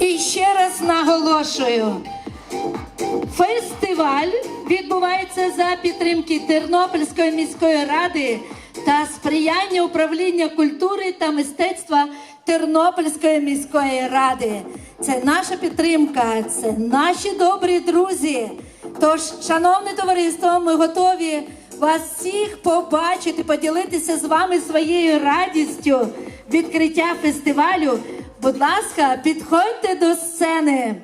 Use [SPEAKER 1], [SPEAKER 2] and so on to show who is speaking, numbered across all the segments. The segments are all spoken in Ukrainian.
[SPEAKER 1] І ще раз наголошую. Фестиваль відбувається за підтримки Тернопільської міської ради та сприяння управління культури та мистецтва Тернопільської міської ради. Це наша підтримка, це наші добрі друзі. Тож, шановне товариство, ми готові вас всіх побачити, поділитися з вами своєю радістю відкриття фестивалю. Будь ласка, підходьте до сцени.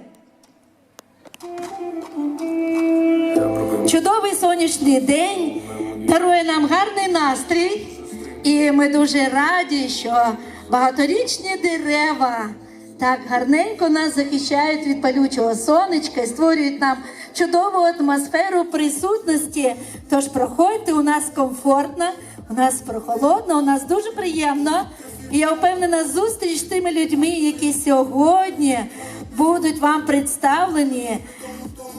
[SPEAKER 1] Чудовий сонячний день дарує нам гарний настрій, і ми дуже раді, що багаторічні дерева так гарненько нас захищають від палючого сонечка і створюють нам чудову атмосферу присутності. Тож проходьте, у нас комфортно, у нас прохолодно, у нас дуже приємно. І я впевнена, зустріч з тими людьми, які сьогодні будуть вам представлені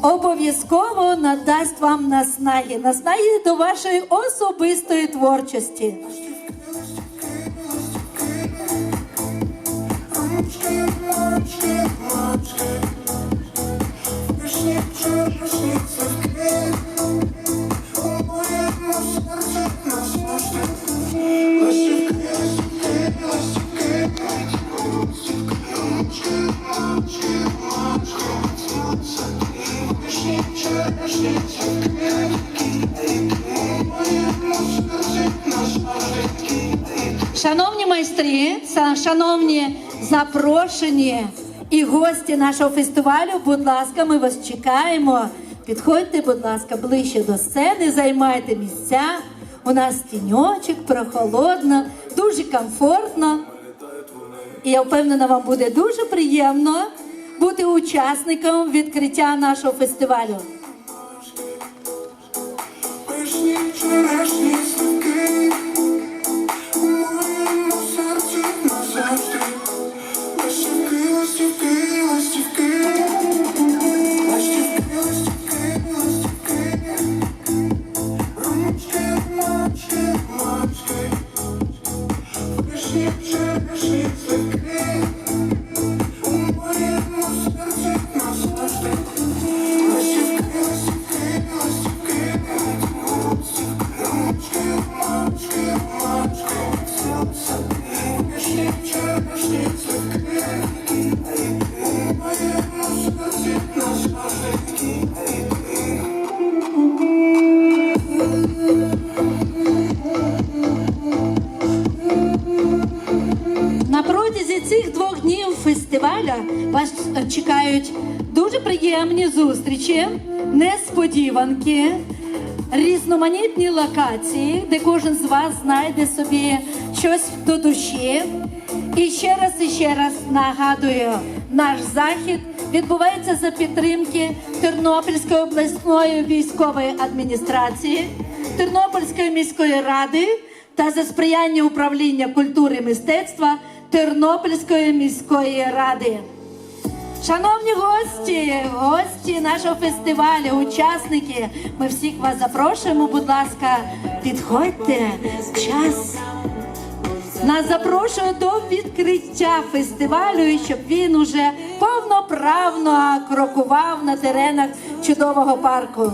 [SPEAKER 1] обов'язково надасть вам наснаги, наснаги до вашої особистої творчості. Шановні майстри, шановні запрошені і гості нашого фестивалю, будь ласка, ми вас чекаємо. Підходьте, будь ласка, ближче до сцени, займайте місця. У нас тіньочок, прохолодно, дуже комфортно. І я впевнена, вам буде дуже приємно бути учасником відкриття нашого фестивалю. Чекають дуже приємні зустрічі, несподіванки, різноманітні локації, де кожен з вас знайде собі щось до душі. І ще раз і ще раз нагадую, наш захід відбувається за підтримки Тернопільської обласної військової адміністрації, Тернопільської міської ради та за сприяння управління культури і мистецтва Тернопільської міської ради. Шановні гості, гості нашого фестивалю, учасники, ми всіх вас запрошуємо. Будь ласка, підходьте час. Нас запрошує до відкриття фестивалю, і щоб він уже повноправно крокував на теренах чудового парку.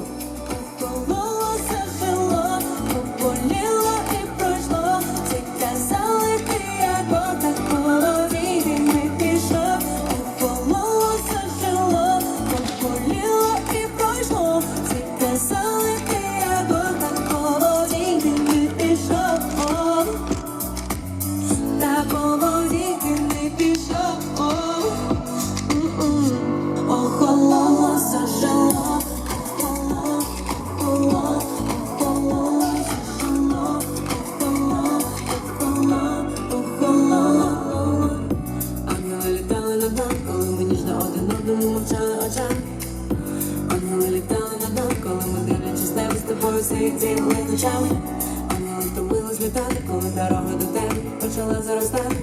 [SPEAKER 2] Почала заростати.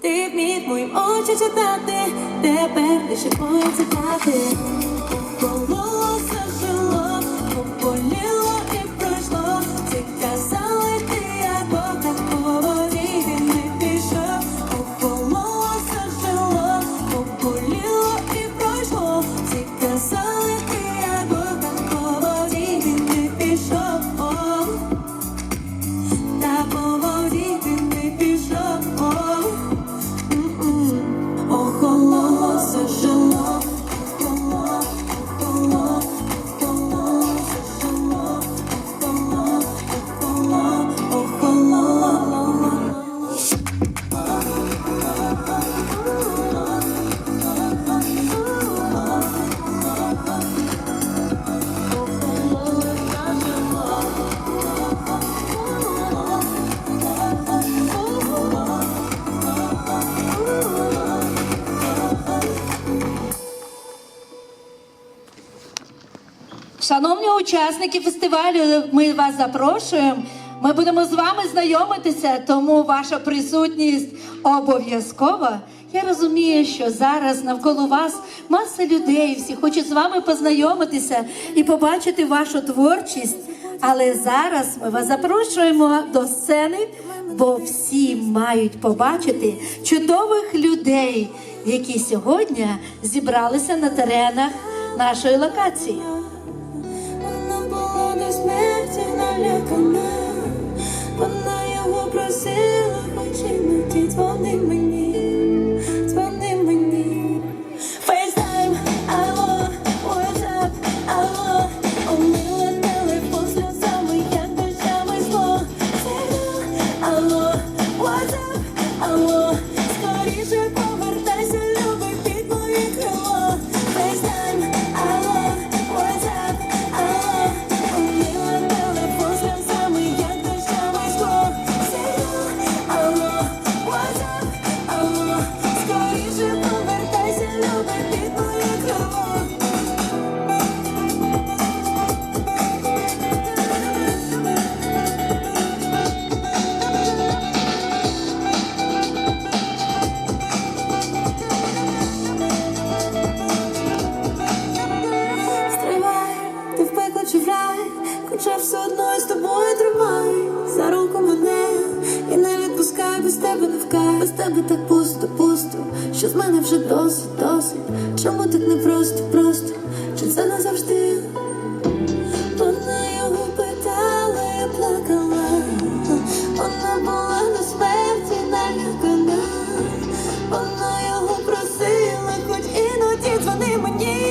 [SPEAKER 2] Ти вміють моїм очі читати, тепер лише цитати.
[SPEAKER 1] Шановні учасники фестивалю, ми вас запрошуємо. Ми будемо з вами знайомитися, тому ваша присутність обов'язкова. Я розумію, що зараз навколо вас маса людей, всі хочуть з вами познайомитися і побачити вашу творчість. Але зараз ми вас запрошуємо до сцени, бо всі мають побачити чудових людей, які сьогодні зібралися на теренах нашої локації.
[SPEAKER 2] Смерті налякана, вона його просила, хоч іноді дзвонить мені, що з мене вже досить, досить. Чому так не просто, просто? Чи це назавжди? Вона його питала, я плакала, вона була до смерті налякана, вона його просила, хоч іноді дзвони мені.